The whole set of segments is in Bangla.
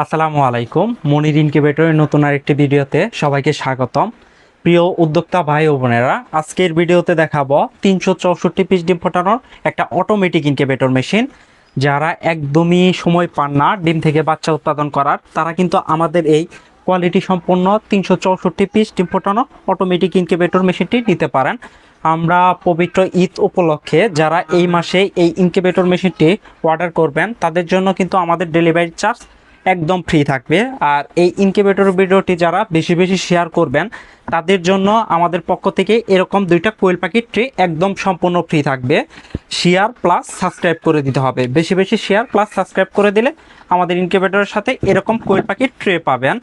আসসালামু আলাইকুম, মনির ইনকিউবেটরের নতুন আরেকটি ভিডিওতে সবাইকে স্বাগতম। প্রিয় উদ্যোক্তা ভাই ও বোনেরা, আজকের ভিডিওতে দেখাবো তিনশো চৌষট্টি পিস ডিম ফোটানোর একটা অটোমেটিক ইনকিউবেটর মেশিন যারা একদমই সময় পান না ডিম থেকে বাচ্চা উৎপাদন করার, তারা কিন্তু আমাদের এই কোয়ালিটি সম্পন্ন তিনশো চৌষট্টি পিস ডিম ফোটানো অটোমেটিক ইনকিউবেটর মেশিনটি নিতে পারেন। আমরা পবিত্র ঈদ উপলক্ষে যারা এই মাসে এই ইনকিউবেটর মেশিনটি অর্ডার করবেন, তাদের জন্য কিন্তু আমাদের ডেলিভারি চার্জ একদম ফ্রি থাকবে। আর এই ইনকিউবেটর ভিডিওটি যারা বেশি বেশি শেয়ার করবেন, তাদের জন্য আমাদের পক্ষ থেকে এরকম দুইটা কোয়েল পাখির ট্রে একদম সম্পূর্ণ ফ্রি থাকবে। শেয়ার প্লাস সাবস্ক্রাইব করে দিতে হবে। বেশি বেশি শেয়ার প্লাস সাবস্ক্রাইব করে দিলে আমাদের ইনকিউবেটরের সাথে এরকম কোয়েল পাখির ট্রে পাবেন।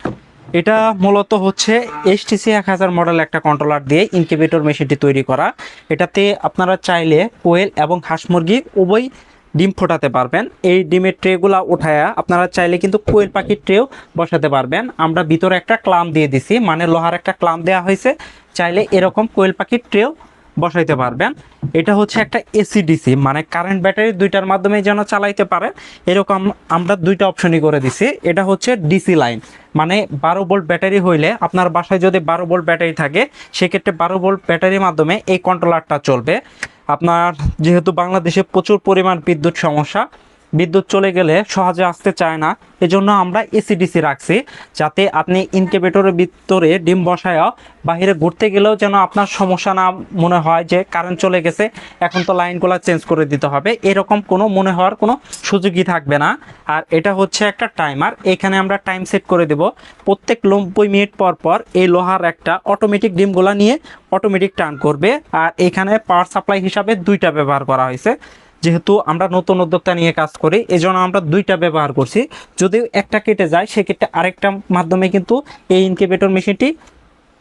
এটা মূলত হচ্ছে এইচটিসি এক হাজার মডেল একটা কন্ট্রোলার দিয়ে ইনকিউবেটর মেশিনটি তৈরি করা। এটাতে আপনারা চাইলে কোয়েল এবং হাঁস মুরগি উভয় ডিম ফোটাতে পারবেন। এই ডিমের ট্রেগুলা উঠায়া আপনারা চাইলে কিন্তু কোয়েল পাখির ট্রেও বসাতে পারবেন। আমরা ভিতরে একটা ক্লাম দিয়ে দিছি মানে লোহার একটা ক্লাম দেওয়া হয়েছে। চাইলে এরকম কোয়েল পাখির ট্রেও বসাইতে পারবেন। এটা হচ্ছে একটা এসিডিসি মানে কারেন্ট ব্যাটারি দুইটার মাধ্যমে যেন চালাইতে পারে। এরকম আমরা দুইটা অপশনই করে দিছি। এটা হচ্ছে ডিসি লাইন মানে বারো ভোল্ট ব্যাটারি হইলে আপনার বাসায় যদি বারো ভোল্ট ব্যাটারি থাকে, সেক্ষেত্রে বারো ভোল্ট ব্যাটারির মাধ্যমে এই কন্ট্রোলারটা চলবে। আপনার যেহেতু বাংলাদেশে প্রচুর পরিমাণ বিদ্যুৎ সমস্যা বিদ্যুৎ চলে গেলে সহজে আসতে চায় না। এজন্য আমরা এসিডিসি রাখছি, যাতে আপনি ইনকিউবেটরের ভিতরে ডিম বসায়া বাইরে ঘুরতে গেলেও যেন আপনার সমস্যা না মনে হয় যে কারেন্ট চলে গেছে, এখন তো লাইনগুলো চেঞ্জ করে দিতে হবে। এরকম কোনো মনে হওয়ার কোনো সুযোগই থাকবে না। আর এটা হচ্ছে একটা টাইমার এখানে আমরা টাইম সেট করে দেব। প্রত্যেক নব্বই মিনিট পর পর এই লোহার একটা অটোমেটিক ডিমগুলা নিয়ে অটোমেটিক টার্ন করবে। আর এখানে পাওয়ার সাপ্লাই হিসাবে দুইটা ব্যবহার করা হয়েছে। যেহেতু আমরা নতুন উদ্যোক্তা নিয়ে কাজ করি, এজন্য আমরা দুইটা ব্যবহার করছি। যদি একটা কেটে যায়, সেক্ষেত্রে আরেকটা মাধ্যমে কিন্তু এই ইনকিউবেটর মেশিনটি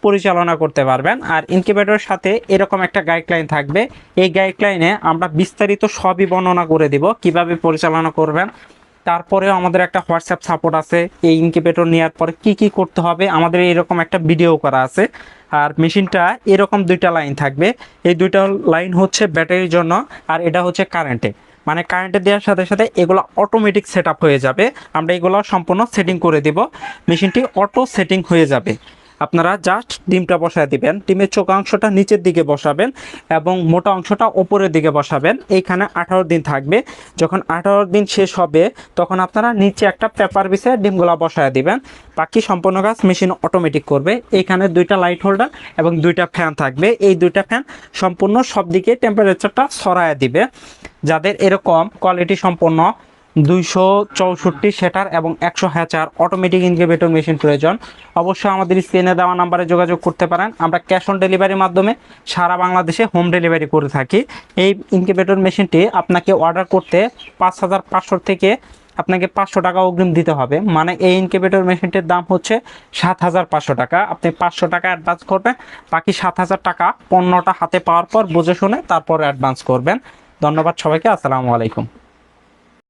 পরিচালনা করতে পারবেন। আর ইনকিউবেটরের সাথে এরকম একটা গাইডলাইন থাকবে। এই গাইডলাইনে আমরা বিস্তারিত সবই বর্ণনা করে দিব, কীভাবে পরিচালনা করবেন তারপরেও আমাদের একটা হোয়াটসঅ্যাপ সাপোর্ট আছে। এই ইনকিউবেটর নেওয়ার পরে কি কি করতে হবে, আমাদের এরকম একটা ভিডিও করা আছে। আর মেশিনটা এরকম দুইটা লাইন থাকবে। এই দুইটা লাইন হচ্ছে ব্যাটারির জন্য, আর এটা হচ্ছে কারেন্টে মানে কারেন্টে দেওয়ার সাথে সাথে এগুলো অটোমেটিক সেট হয়ে যাবে। আমরা এগুলো সম্পূর্ণ সেটিং করে দেব। মেশিনটি অটো সেটিং হয়ে যাবে। আপনারা জাস্ট ডিমটা বসায় দিবেন। ডিমের চোখ অংশটা নিচের দিকে বসাবেন এবং মোটা অংশটা ওপরের দিকে বসাবেন। এইখানে আঠারো দিন থাকবে। যখন আঠারো দিন শেষ হবে, তখন আপনারা নিচে একটা পেপার বিছে ডিমগুলা বসায় দিবেন। বাকি সম্পূর্ণ কাজ মেশিন অটোমেটিক করবে। এইখানে দুইটা লাইট হোল্ডার এবং দুইটা ফ্যান থাকবে। এই দুইটা ফ্যান সম্পূর্ণ সব দিকে টেম্পারেচারটা সরায় দিবে। যাদের এরকম কোয়ালিটি সম্পন্ন দুইশো চৌষট্টি সেটার এবং একশো হ্যাচার অটোমেটিক ইনকিউবেটর মেশিন প্রয়োজন। অবশ্যই আমাদের স্ক্রিনে দেওয়া নাম্বারে যোগাযোগ করতে পারেন। আমরা ক্যাশ অন ডেলিভারির মাধ্যমে সারা বাংলাদেশে হোম ডেলিভারি করে থাকি। এই ইনকিউবেটর মেশিনটি আপনাকে অর্ডার করতে পাঁচ হাজার পাঁচশো থেকে আপনাকে পাঁচশো টাকা অগ্রিম দিতে হবে। মানে এই ইনকিউবেটর মেশিনটির দাম হচ্ছে সাত হাজার পাঁচশো টাকা। আপনি পাঁচশো টাকা অ্যাডভান্স করবেন, বাকি সাত হাজার টাকা পণ্যটা হাতে পাওয়ার পর বুঝে শুনে তারপর অ্যাডভান্স করবেন। ধন্যবাদ সবাইকে, আসসালামু আলাইকুম।